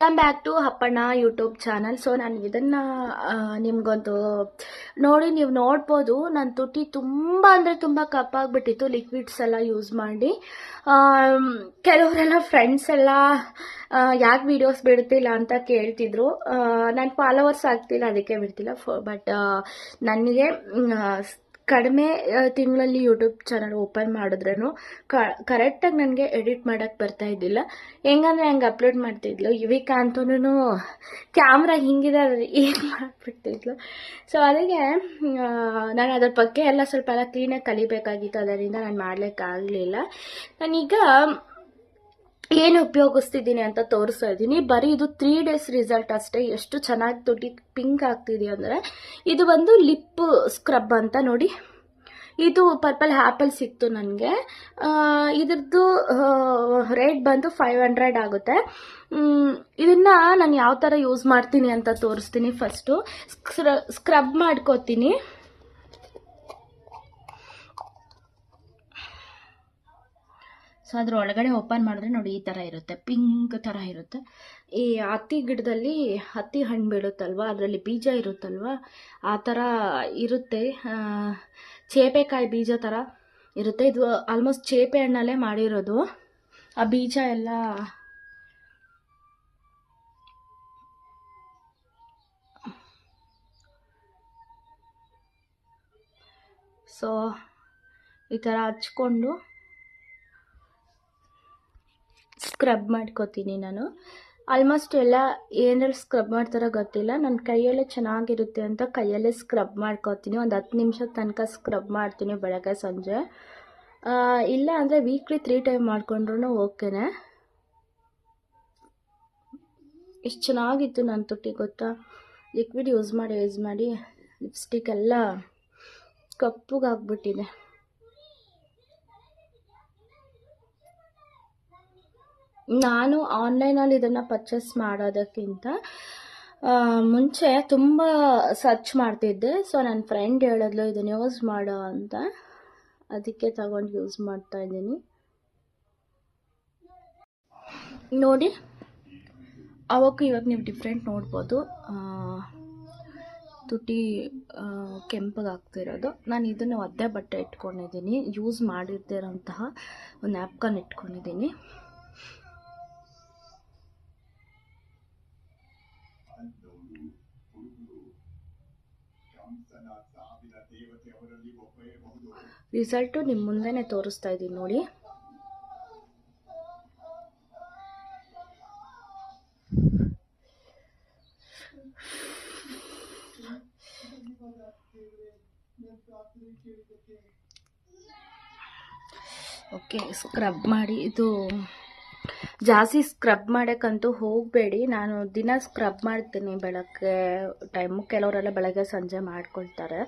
Welcome back to Appanna YouTube channel so ನಾನು ಇದನ್ನು ನಿಮ್ಗೊಂದು ನೋಡಿ ನೀವು ನೋಡ್ಬೋದು. ನನ್ನ ತುಟಿ ತುಂಬ ಅಂದರೆ ತುಂಬ ಕಪ್ಪಾಗ್ಬಿಟ್ಟಿತ್ತು. ಲಿಕ್ವಿಡ್ಸ್ ಎಲ್ಲ ಯೂಸ್ ಮಾಡಿ. ಕೆಲವರೆಲ್ಲ ಫ್ರೆಂಡ್ಸ್ ಎಲ್ಲ ಯಾಕೆ ವೀಡಿಯೋಸ್ ಬಿಡ್ತಿಲ್ಲ ಅಂತ ಕೇಳ್ತಿದ್ರು. ನಾನು ಫಾಲೋವರ್ಸ್ ಆಗ್ತಿಲ್ಲ, ಅದಕ್ಕೆ ಬಿಡ್ತಿಲ್ಲ. ಬಟ್ ನನಗೆ ಕಡಿಮೆ ತಿಂಗಳಲ್ಲಿ ಯೂಟ್ಯೂಬ್ ಚಾನಲ್ ಓಪನ್ ಮಾಡಿದ್ರೂ ಕರೆಕ್ಟಾಗಿ ನನಗೆ ಎಡಿಟ್ ಮಾಡೋಕ್ಕೆ ಬರ್ತಾ ಇದ್ದಿಲ್ಲ. ಹೆಂಗಂದ್ರೆ ಹೆಂಗೆ ಅಪ್ಲೋಡ್ ಮಾಡ್ತಿದ್ಲು. ಇವಿಕ ಅಂತೂ ಕ್ಯಾಮ್ರಾ ಹಿಂಗಿದೆ ಅದ್ರಲ್ಲಿ ಏನು ಮಾಡಿಬಿಡ್ತಿದ್ಲು. ಸೊ ಅದಕ್ಕೆ ನಾನು ಅದ್ರ ಬಗ್ಗೆ ಎಲ್ಲ ಸ್ವಲ್ಪ ಎಲ್ಲ ಕ್ಲೀನಾಗಿ ಕಲಿಬೇಕಾಗಿತ್ತು. ಅದರಿಂದ ನಾನು ಮಾಡಲಿಕ್ಕಾಗಲಿಲ್ಲ. ನಾನೀಗ ಏನು ಉಪಯೋಗಿಸ್ತಿದ್ದೀನಿ ಅಂತ ತೋರಿಸ್ತಾ ಇದ್ದೀನಿ. ಬರೀ ಇದು ತ್ರೀ ಡೇಸ್ ರಿಸಲ್ಟ್ ಅಷ್ಟೇ. ಎಷ್ಟು ಚೆನ್ನಾಗಿ ತುಟಿ ಪಿಂಕ್ ಆಗ್ತಿದೆ ಅಂದರೆ, ಇದು ಒಂದು ಲಿಪ್ ಸ್ಕ್ರಬ್ ಅಂತ ನೋಡಿ. ಇದು ಪರ್ಪಲ್ ಆ್ಯಪಲ್ ಸಿಕ್ತು ನನಗೆ. ಇದ್ರದ್ದು ರೇಟ್ ಬಂದು ಫೈವ್ ಹಂಡ್ರೆಡ್ ಆಗುತ್ತೆ. ಇದನ್ನು ನಾನು ಯಾವ ಥರ ಯೂಸ್ ಮಾಡ್ತೀನಿ ಅಂತ ತೋರಿಸ್ತೀನಿ ಫಸ್ಟು ಸ್ಕ್ರಬ್ ಮಾಡ್ಕೋತೀನಿ. ಸೊ ಅದ್ರ ಒಳಗಡೆ ಓಪನ್ ಮಾಡಿದ್ರೆ ನೋಡಿ ಈ ಥರ ಇರುತ್ತೆ. ಪಿಂಕ್ ಥರ ಇರುತ್ತೆ. ಈ ಹತ್ತಿ ಗಿಡದಲ್ಲಿ ಹತ್ತಿ ಹಣ್ಣು ಬೀಳುತ್ತಲ್ವ? ಅದರಲ್ಲಿ ಬೀಜ ಇರುತ್ತಲ್ವಾ? ಆ ಥರ ಇರುತ್ತೆ. ಚೇಪೆಕಾಯಿ ಬೀಜ ಥರ ಇರುತ್ತೆ. ಇದು ಆಲ್ಮೋಸ್ಟ್ ಚೇಪೆ ಹಣ್ಣಲ್ಲೇ ಮಾಡಿರೋದು. ಆ ಬೀಜ ಎಲ್ಲ ಸೊ ಈ ಥರ ಹಚ್ಕೊಂಡು ಸ್ಕ್ರಬ್ ಮಾಡ್ಕೋತೀನಿ ನಾನು. ಆಲ್ಮೋಸ್ಟ್ ಎಲ್ಲ ಏನಲ್ಲಿ ಸ್ಕ್ರಬ್ ಮಾಡ್ತಾರೋ ಗೊತ್ತಿಲ್ಲ. ನನ್ನ ಕೈಯಲ್ಲೇ ಚೆನ್ನಾಗಿರುತ್ತೆ ಅಂತ ಕೈಯಲ್ಲೇ ಸ್ಕ್ರಬ್ ಮಾಡ್ಕೋತೀನಿ. ಒಂದು ಹತ್ತು ನಿಮಿಷದ ತನಕ ಸ್ಕ್ರಬ್ ಮಾಡ್ತೀನಿ ಬೆಳಗ್ಗೆ, ಸಂಜೆ. ಇಲ್ಲ ಅಂದರೆ ವೀಕ್ಲಿ ತ್ರೀ ಟೈಮ್ ಮಾಡಿಕೊಂಡ್ರೂ ಓಕೆನೆ. ಎಷ್ಟು ಚೆನ್ನಾಗಿತ್ತು ನನ್ನ ತುಟಿ ಗೊತ್ತಾ? ಲಿಕ್ವಿಡ್ ಯೂಸ್ ಮಾಡಿ ಯೂಸ್ ಮಾಡಿ ಲಿಪ್ಸ್ಟಿಕ್ ಎಲ್ಲ ಕಪ್ಪುಗಾಗ್ಬಿಟ್ಟಿದೆ. ನಾನು ಆನ್ಲೈನಲ್ಲಿ ಇದನ್ನು ಪರ್ಚೇಸ್ ಮಾಡೋದಕ್ಕಿಂತ ಮುಂಚೆ ತುಂಬ ಸರ್ಚ್ ಮಾಡ್ತಿದ್ದೆ. ಸೊ ನನ್ನ ಫ್ರೆಂಡ್ ಹೇಳಿದ್ಲು ಇದನ್ನು ಯೂಸ್ ಮಾಡೋ ಅಂತ. ಅದಕ್ಕೆ ತಗೊಂಡು ಯೂಸ್ ಮಾಡ್ತಾ ಇದ್ದೀನಿ. ನೋಡಿ, ಅವಕ್ಕೂ ಇವಾಗ ನೀವು ಡಿಫ್ರೆಂಟ್ ನೋಡ್ಬೋದು. ತುಟಿ ಕೆಂಪಗಾಗ್ತಿರೋದು ನಾನು ಇದನ್ನು ಒದ್ದೆ ಬಟ್ಟೆ ಇಟ್ಕೊಂಡಿದ್ದೀನಿ. ಯೂಸ್ ಮಾಡಿರ್ದಿರೋಂತಹ ಒಂದು ನ್ಯಾಪ್ಕನ್ ಇಟ್ಕೊಂಡಿದ್ದೀನಿ. ರಿಸಲ್ಟು ನಿಮ್ಮ ಮುಂದೆನೇ ತೋರಿಸ್ತಾ ಇದ್ದೀನಿ ನೋಡಿ. ಓಕೆ ಸ್ಕ್ರಬ್ ಮಾಡಿ ಇದು ಜಾಸ್ತಿ ಸ್ಕ್ರಬ್ ಮಾಡೋಕ್ಕಂತೂ ಹೋಗಬೇಡಿ. ನಾನು ದಿನ ಸ್ಕ್ರಬ್ ಮಾಡ್ತೀನಿ ಬೆಳಗ್ಗೆ ಟೈಮು ಕೆಲವರೆಲ್ಲ ಬೆಳಗ್ಗೆ ಸಂಜೆ ಮಾಡ್ಕೊಳ್ತಾರೆ.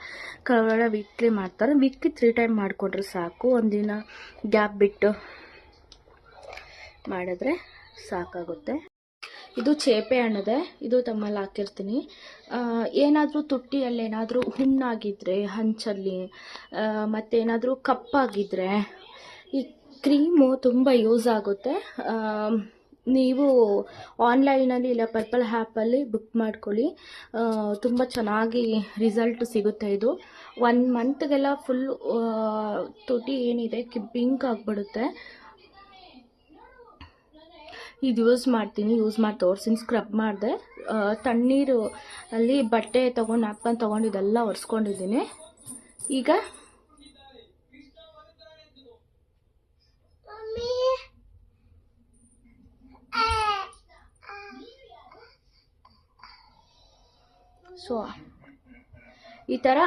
ಕೆಲವರೆಲ್ಲ ವೀಕ್ಲಿ ಮಾಡ್ತಾರೆ. ವೀಕ್ಲಿ ತ್ರೀ ಟೈಮ್ ಮಾಡಿಕೊಂಡ್ರೆ ಸಾಕು. ಒಂದಿನ ಗ್ಯಾಪ್ ಬಿಟ್ಟು ಮಾಡಿದ್ರೆ ಸಾಕಾಗುತ್ತೆ. ಇದು ಚೇಪೆ ಹಣ್ಣದೆ ಇದು ತಮ್ಮಲ್ಲಿ ಹಾಕಿರ್ತೀನಿ. ಏನಾದರೂ ತುಟ್ಟಿಯಲ್ಲಿ ಏನಾದರೂ ಹುಣ್ಣಾಗಿದ್ದರೆ ಹಂಚಲ್ಲಿ ಮತ್ತೇನಾದರೂ ಕಪ್ಪಾಗಿದ್ದರೆ ಈ ಕ್ರೀಮು ತುಂಬ ಯೂಸ್ ಆಗುತ್ತೆ. ನೀವು ಆನ್ಲೈನಲ್ಲಿ ಇಲ್ಲ ಪರ್ಪಲ್ ಹ್ಯಾಪಲ್ಲಿ ಬುಕ್ ಮಾಡ್ಕೊಳ್ಳಿ. ತುಂಬ ಚೆನ್ನಾಗಿ ರಿಸಲ್ಟ್ ಸಿಗುತ್ತೆ ಇದು. ಒನ್ ಮಂತ್ಗೆಲ್ಲ ಫುಲ್ ತುಟಿ ಏನಿದೆ ಕಿ ಪಿಂಕ್ ಆಗಿಬಿಡುತ್ತೆ. ಇದು ಯೂಸ್ ಮಾಡ್ತೀನಿ ಯೂಸ್ ಮಾಡಿ ತೋರಿಸ್ತೀನಿ ಸ್ಕ್ರಬ್ ಮಾಡಿದೆ. ತಣ್ಣೀರು ಅಲ್ಲಿ ಬಟ್ಟೆ ತೊಗೊಂಡು ಹಾಕ್ಕೊಂಡು ತೊಗೊಂಡು ಇದೆಲ್ಲ ಒರೆಸ್ಕೊಂಡಿದ್ದೀನಿ. ಈಗ ಸೊ ಈ ಥರ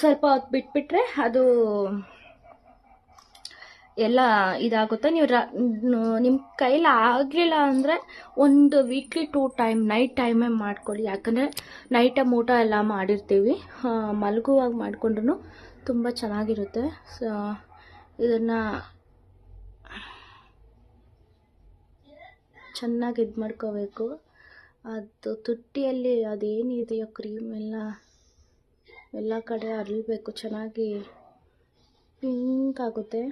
ಸ್ವಲ್ಪ ಹೊತ್ತು ಬಿಟ್ಬಿಟ್ರೆ ಅದು ಎಲ್ಲ ಇದಾಗುತ್ತೆ. ನೀವು ರ ನಿಮ್ಮ ಕೈಲಿ ಆಗಲಿಲ್ಲ ಅಂದರೆ ಒಂದು ವೀಕ್ಲಿ ಟೂ ಟೈಮ್ ನೈಟ್ ಟೈಮೇ ಮಾಡ್ಕೊಳ್ಳಿ. ಯಾಕಂದರೆ ನೈಟ ಊಟ ಎಲ್ಲ ಮಾಡಿರ್ತೀವಿ. ಮಲಗುವಾಗ ಮಾಡಿಕೊಂಡ್ರು ತುಂಬ ಚೆನ್ನಾಗಿರುತ್ತೆ. ಸೊ ಇದನ್ನು ಚೆನ್ನಾಗಿ ಇದು ಮಾಡ್ಕೋಬೇಕು ಅದು ತುಟ್ಟಿಯಲ್ಲಿ ಅದೇನಿದೆಯೋ ಕ್ರೀಮ್ ಎಲ್ಲ ಎಲ್ಲ ಕಡೆ ಅರಳಬೇಕು ಚೆನ್ನಾಗಿ ಪಿಂಕ್ ಆಗುತ್ತೆ.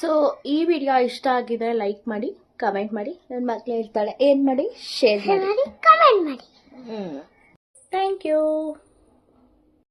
ಸೊ ಈ ವಿಡಿಯೋ ಇಷ್ಟ ಆಗಿದೆ ಲೈಕ್ ಮಾಡಿ. ಕಮೆಂಟ್ ಮಾಡಿ. ನನ್ನ ಮಕ್ಳು ಹೇಳ್ತಾಳೆ ಏನು ಮಾಡಿ? ಶೇರ್ ಮಾಡಿ. ಕಮೆಂಟ್ ಮಾಡಿ ಥ್ಯಾಂಕ್ ಯು